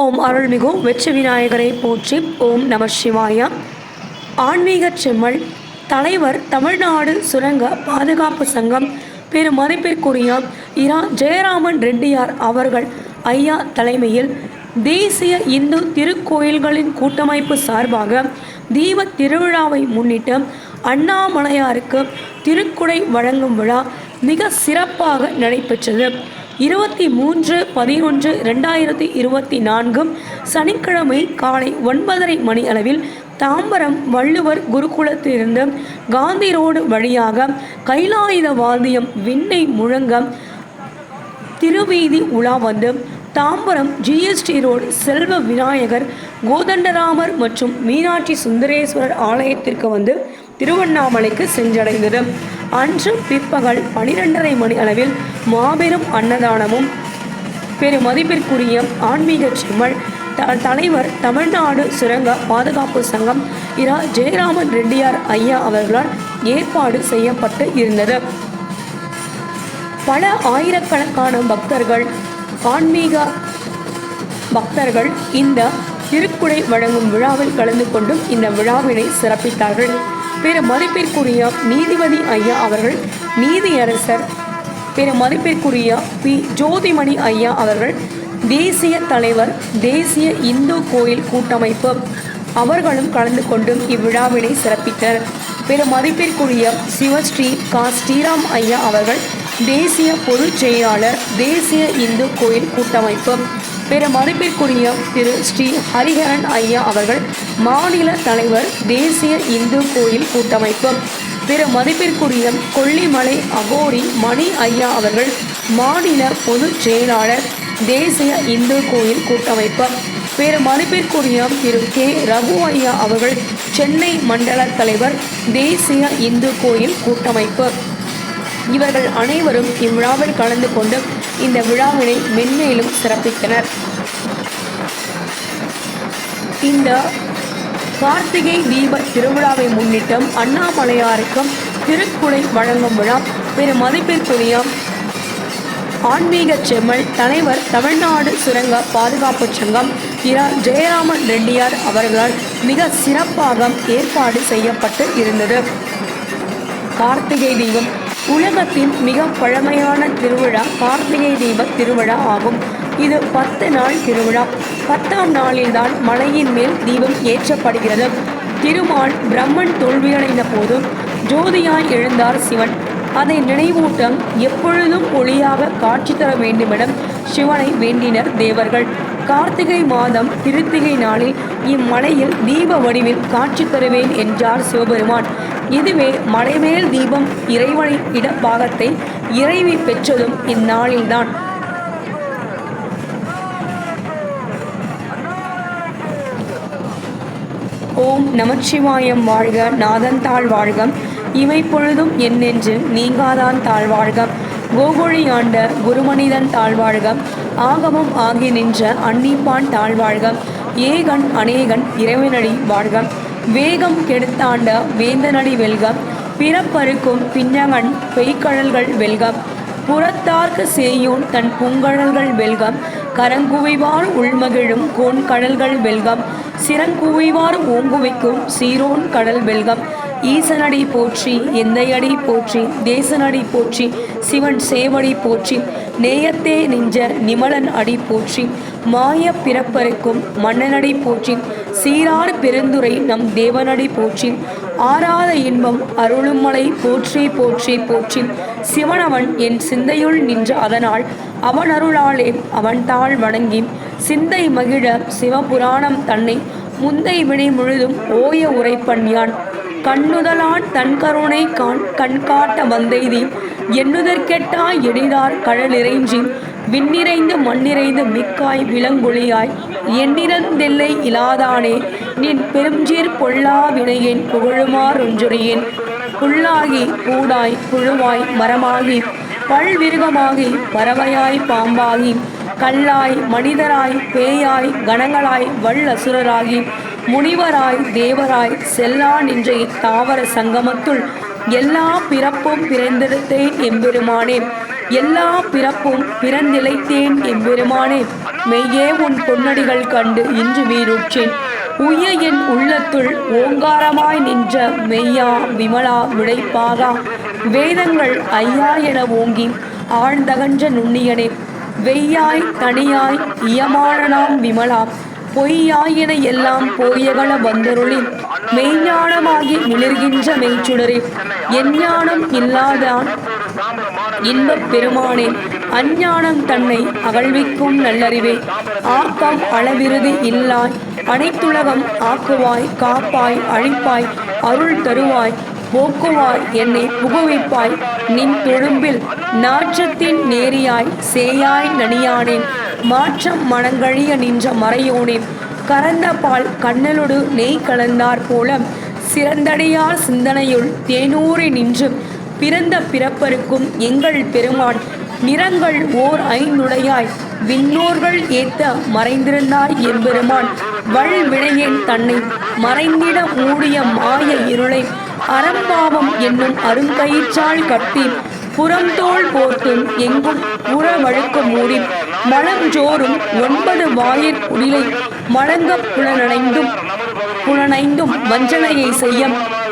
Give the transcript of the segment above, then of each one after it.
ஓம் அருள்மிகு வெற்றி விநாயகரை போற்றி ஓம் நம சிவாயா. ஆன்மீக செம்மல் தலைவர் தமிழ்நாடு சுரங்க பாதுகாப்பு சங்கம் பெரும் மதிப்பிற்குரிய இரா ஜெயராமன் ரெட்டியார் அவர்கள் ஐயா தலைமையில் தேசிய இந்து திருக்கோயில்களின் கூட்டமைப்பு சார்பாக தீப திருவிழாவை முன்னிட்டு அண்ணாமலையாருக்கு திருக்குடை வழங்கும் விழா மிக சிறப்பாக நடைபெற்றது. இருபத்தி மூன்று பதினொன்று ரெண்டாயிரத்தி இருபத்தி நான்கு சனிக்கிழமை காலை ஒன்பதரை மணி அளவில் தாம்பரம் வள்ளுவர் குருகுலத்திலிருந்து காந்தி ரோடு வழியாக கைலாயுத வாத்தியம் விண்ணை முழங்க திருவீதி உலா வந்து தாம்பரம் ஜிஎஸ்டி ரோடு செல்வ விநாயகர் கோதண்டராமர் மற்றும் மீனாட்சி சுந்தரேஸ்வரர் ஆலயத்திற்கு வந்து திருவண்ணாமலைக்கு சென்றடைந்தது. அன்று பிற்பகல் பனிரெண்டரை மணி அளவில் மாபெரும் அன்னதானமும் பெரும் மதிப்பிற்குரிய ஆன்மீக செம்மல் த தலைவர் தமிழ்நாடு சுரங்க பாதுகாப்பு சங்கம் இரா ஜெயராமன் ரெட்டியார் ஐயா அவர்களால் ஏற்பாடு செய்யப்பட்டு இருந்தது. பல ஆயிரக்கணக்கான பக்தர்கள் ஆன்மீக பக்தர்கள் இந்த திருக்குடை வழங்கும் விழாவில் கலந்து கொண்டும் இந்த விழாவினை சிறப்பித்தார்கள். பிற மதிப்பிற்குரிய நீதிபதி ஐயா அவர்கள் நீதியரசர். பிற மதிப்பிற்குரிய பி. ஜோதிமணி ஐயா அவர்கள் தேசிய தலைவர் தேசிய இந்து கோயில் கூட்டமைப்பு. அவர்களும் கலந்து கொண்டும் இவ்விழாவினை சிறப்பித்தனர். பிற மதிப்பிற்குரிய சிவஸ்ரீ கா. ஸ்ரீராம் ஐயா அவர்கள் தேசிய பொதுச் செயலாளர் தேசிய இந்து கோயில் கூட்டமைப்பு. பிற மதிப்பிற்குரிய திரு. ஸ்ரீ ஹரிஹரன் ஐயா அவர்கள் மாநில தலைவர் தேசிய இந்து கோயில் கூட்டமைப்பு. பிற மதிப்பிற்குரிய கொல்லிமலை அகோரி மணி ஐயா அவர்கள் மாநில பொதுச் செயலாளர் தேசிய இந்து கோயில் கூட்டமைப்பு. பிற மதிப்பிற்குரிய திரு கே ரகு ஐயா அவர்கள் சென்னை மண்டல தலைவர் தேசிய இந்து கோயில் கூட்டமைப்பு. இவர்கள் அனைவரும் இவ்விழாவில் கலந்து கொண்டு இந்த விழாவினை மென்மேலும் சிறப்பித்தனர். இந்த கார்த்திகை தீப திருவிழாவை முன்னிட்டும் அண்ணாமலையாருக்கும் திருக்குடை வழங்கும் விழா. பெரும் மதிப்பிற்குரிய ஆன்மீக செம்மல் தலைவர் தமிழ்நாடு சுரங்க பாதுகாப்பு சங்கம் இரா ஜெயராமன் ரெட்டியார் அவர்களால் மிக சிறப்பாக ஏற்பாடு செய்யப்பட்டு இருந்தது. கார்த்திகை தீபம் உலகத்தின் மிக பழமையான திருவிழா கார்த்திகை தீப திருவிழா ஆகும். இது பத்து நாள் திருவிழா. பத்தாம் நாளில்தான் மலையின் மேல் தீபம் ஏற்றப்படுகிறது. திருமால் பிரம்மன் தோல்வியடைந்த போது ஜோதியாய் எழுந்தார் சிவன். அதை நினைவூட்டம் எப்பொழுதும் ஒளியாக காட்சி தர வேண்டுமென சிவனை வேண்டினர் தேவர்கள். கார்த்திகை மாதம் திருத்திகை நாளில் இம்மலையில் தீப வடிவில் காட்சி தருவேன் என்றார் சிவபெருமான். இதுவே மலைமேல் தீபம் இறைவனின் இடப்பாகத்தை இறைவி பெற்றதும் இந்நாளில்தான். ஓம் நமச்சிவாயம் வாழ்க நாதன் தாழ் வாழ்க. இவை பொழுதும் என்னென்று நீங்காதான் தாழ்வாழ்க கோகுழி ஆண்ட குருமனிதன் தாழ்வாழ்க ஆகமம் ஆகி நின்ற அன்னிப்பான் தாழ்வாழ்க ஏகன் அநேகன் இறைவனடி வாழ்க. வேகம் கெடுத்தாண்ட வேந்தனடி வெல்க. பிறப்பருக்கும் பின்னகன் பெய்கழல்கள் வெல்க. புறத்தார்க்கு சேயோன் தன் பூங்கழல்கள் வெல்கம் கரங்குவைவார் உள்மகிழும் கோன் கடல்கள் வெல்கம் சிறங்குவிவார் ஓங்குவிக்கும் சீரோன் கடல் வெல்கம். ஈசனடி போற்றி எந்தையடி போற்றி தேசனடி போற்றி சிவன் சேவடி போற்றி நேயத்தே நின்ற நிமலன் அடி போற்றி மாய பிறப்பருக்கும் மன்னனடி போற்றி சீரார் பெருந்துரை நம் தேவனடி போற்றி ஆராத இன்பம் அருளுமலை போற்றி போற்றி போற்றி. சிவனவன் என் சிந்தையுள் நின்ற அதனால் அவன் அருளாலே அவன் தாழ் வணங்கி சிந்தை மகிழ சிவபுராணம் தன்னை முந்தை வினை முழுதும் ஓய உரைப்பன் யான். கண்ணுதலான் தன் கருணை கான் கண்காட்ட வந்தெய்தி எண்ணுதற்கெட்டா எடிதார் கடலிறைஞ்சி. விண்ணிறைந்து மண்ணிறைந்து மிக்காய் விலங்கொழியாய் எண்ணிறந்தெல்லை இலாதானே நின் பெருஞ்சீர் பொல்லா வினையேன் புகழுமாறொன்றுடையேன் புல்லாகி பூடாய் புழுவாய் மரமாகி பல்விருகமாகி பறவையாய் பாம்பாகி கல்லாய் மனிதராய் பேயாய் கணங்களாய் வல்லசுரராகி முனிவராய் தேவராய் செல்லா நின்ற இத்தாவர சங்கமத்துள் எல்லா பிறப்பும் பிறந்தெடுத்தேன் எம்பெருமானேன் எல்லா பிறப்பும் பிறந்திழைத்தேன் எம்பெருமானே. மெய்யே உன் பொன்னடிகள் கண்டு இன்று வீருற்றேன். உய்ய என் உள்ளத்துள் ஓங்காரமாய் நின்ற மெய்யா விமலா விடைப்பாகா. வேதங்கள் ஐயா என ஓங்கி ஆழ்ந்தகன்ற நுண்ணியனே. வெய்யாய் தனியாய் இயமானனாம் விமலா. பொய்யாயின எல்லாம் போயகல வந்தருளி மெய்ஞானமாகி மிளர்கின்ற மெய்ச்சுடரே. எஞ்ஞானம் இல்லாதான் இன்பப் பெருமானே அஞ்ஞானம் தன்னை அகழ்விக்கும் நல்லறிவே. ஆக்கம் அளவிருது இல்லாய் அனைத்துலகம் ஆக்குவாய் காப்பாய் அழிப்பாய் அருள் தருவாய் போக்குவாய் என்னை புகுவிப்பாய். நின் தொழும்பில் நாற்றத்தின் நேரியாய் சேயாய் நனியானேன். மாற்றம் மனங்கழிய நின்ற மறையோனேன். கறந்த பால் கண்ணலொடு நெய் கலந்தார் போல சிறந்தடையார் சிந்தனையுள் தேனூறி நின்று பிறந்த பிறப்பருக்கும் எங்கள் பெருமான் நிறங்கள் ஓர் ஐந்துடையாய். விண்ணோர்கள் ஏத்த மறைந்திருந்தாய் எம்பெருமான் வள் தன்னை மறைந்திட மூடிய மாய இருளை அறம்பாவம் என்னும் அருங்கயிற்றால் கட்டி புறந்தோள் போர்த்தும் எங்கும் புற மூடி மலஞ்சோறும் ஒன்பது வாயிற் குடிலை மடங்க புலனடைந்தும் புலனைந்தும் வஞ்சனையை செய்ய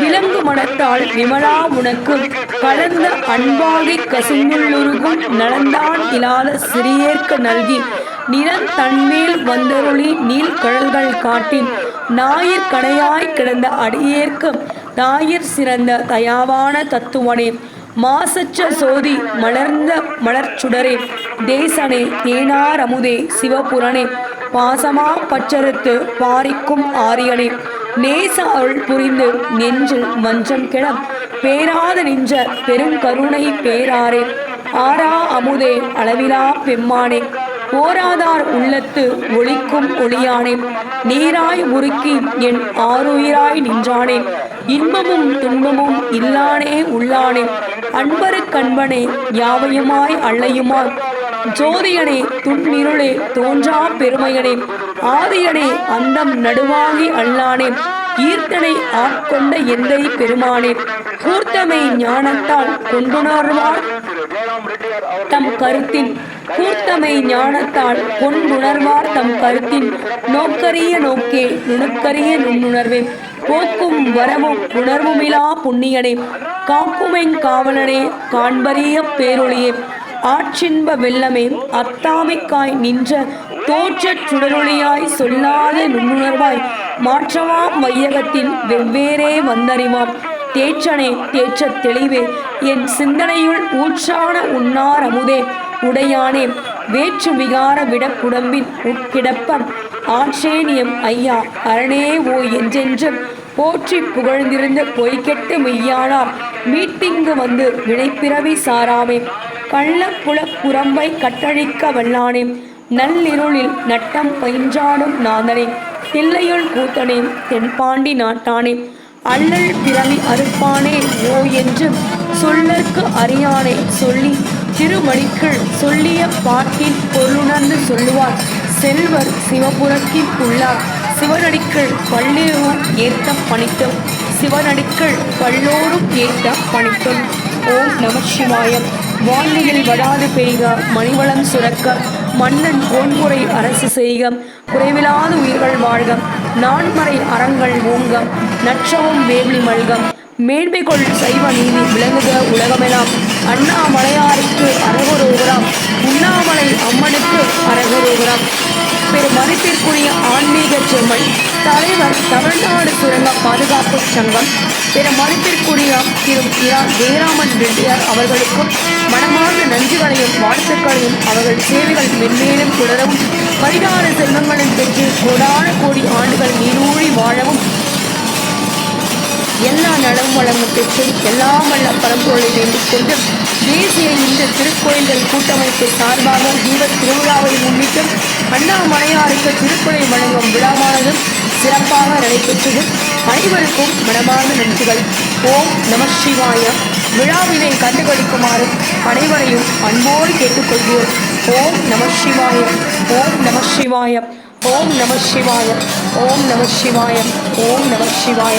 விலங்கு மனத்தால் விமலா உனக்கு கலந்த அன்பாகி கசிந்துள்ளுருகும் நலந்தான் இல்லாத சிறியேற்க நல்கி. நிலம் தன்மேல் வந்தருளி நீல் கடல்கள் காட்டின். ஞாயிற் கடையாய் கிடந்த அடியேற்கு ஞாயிற் சிறந்த தயாவான தத்துவனே. மாசற்ற சோதி மலர்ந்த மலர்ச்சுடரே. தேசனே தேனார் அமுதே சிவபுரனே. பாசமா பச்சரத்து பாரிக்கும் ஆரியனே. நேச அருள் புரிந்து நெஞ்சில் மஞ்சம் கிளம் பேராத நின்ற பெருங்கருணை பேராரே. ஆரா அமுதே அளவிலா பெம்மானே. ஓராதார் உள்ளத்து ஒளிக்கும் ஒளியானே. நீராய் உருக்கி என் ஆறுயிராய் நின்றானே. இன்பமும் துன்பமும் இல்லானே உள்ளானே. அன்பரு கண்பனே யாவையுமாய் அள்ளையுமாய் ஜோதியனே துன்னிருளே தோன்றா பெருமையனே ஆதியனே அந்தம் நடுவாகி அல்லானே ஈர்த்தனை ஆட்கொண்ட எந்தை பெருமானே கூர்த்தமை ஞானத்தால் கொண்டுணர்வார். தம் கருத்தின் கூர்த்தமை ஞானத்தால் கொண்டுணர்வார் தம் கருத்தின் நோக்கரிய நோக்கே நுணுக்கரிய நுண்ணுணர்வே போக்கும் வரவும் உணர்வுமிலா புண்ணியனே காக்குமெங் காவலனே காண்பரிய பேரொழியே ஆற்றின்ப வெள்ளமே அத்தாமைக்காய் நின்ற தோற்ற சுடரொளியாய் சொல்லாத நுண்ணுணர்வாய் மாற்றமாம் வையகத்தின் வெவ்வேறே வந்தறிவாம். தேற்றனே தேற்ற தெளிவே என் சிந்தனையுள் ஊற்றான உன்னார் அமுதே உடையானே வேற்று விகார விடக்குடம்பின் உட்கிடப்பம். ஆட்சேனியம் ஐயா அரணே ஓ என்றென்றும் போற்றி புகழ்ந்திருந்த பொய்கெட்டு மெய்யானார் மீட்டிங்கு வந்து வினைப்பிறவி சாராமே. கள்ளப்புல புறம்பை கட்டழிக்க வல்லானே நள்ளிருளில் நட்டம் பயின்றாடும் நாதனே தில்லையுள் கூத்தனே தென்பாண்டி நாட்டானே அல்லல் பிறவி அறுப்பானே ஓ என்று சொல்லற்கு அறியானே சொல்லி திருமணிக்குள் சொல்லிய பாட்டின் பொருளுணர்ந்து சொல்லுவார். செல்வர் சிவபுரத்தின் உள்ளார். சிவனடிக்கள் பல்லேரும் ஏத்த பணித்தும் சிவனடிக்கள் பல்லோரும் ஏத்த பணித்தும். ஓம் நம சிவாயம். வான்மையில் வடாது பெய்க மணிவளம் சுரக்க மன்னன் கோன்முறை அரசு செய்க குறைவிலாத உயிர்கள் வாழ்க நான்மறை அறங்கள் ஓங்கம் நற்றவும் வேள்வி மல்கம் மேன்மை கொள் சைவ நீதி விளங்குக உலகமெல்லாம் அண்ணா அரகுரோகராம் அம்மனுக்கு அரகரோகரம். பெரும் மதிப்பிற்குரிய ஆன்மீக செம்மல் தலைவர் தமிழ்நாடு சுரங்க பாதுகாப்பு சங்கம். பெரும் மதிப்பிற்குரிய திரு இரா ஜெயராமன் ரெட்டியார் அவர்களுக்கும் மனமார்ந்த நன்றிகளையும் வாழ்த்துக்களையும் அவர்கள் சேவைகள் மென்மேலும் தொடரவும் பரிகார செல்வங்களும் பெற்று கோடான எல்லா நலம் எல்லாம் வல்ல பரம்பொருளை வேண்டிக் கொண்டு தேசிய இந்து திருக்கோயில்கள் கூட்டமைப்பு சார்பாக தீப திருவிழாவை முன்னிட்டு அண்ணாமலையாருக்கு திருக்குறை வழங்கும் விழாவானதும் சிறப்பாக நடைபெற்றது. அனைவருக்கும் மனமார்ந்த நன்றிகள். ஓம் நம சிவாய. விழாவினை கண்டுகளிக்குமாறு அனைவரையும் அன்போடு கேட்டுக்கொள்கிறோம். ஓம் நம சிவாய. ஓம் நம சிவாய. ஓம் நம சிவாய. ஓம் நம சிவாய. ஓம் நம சிவாய.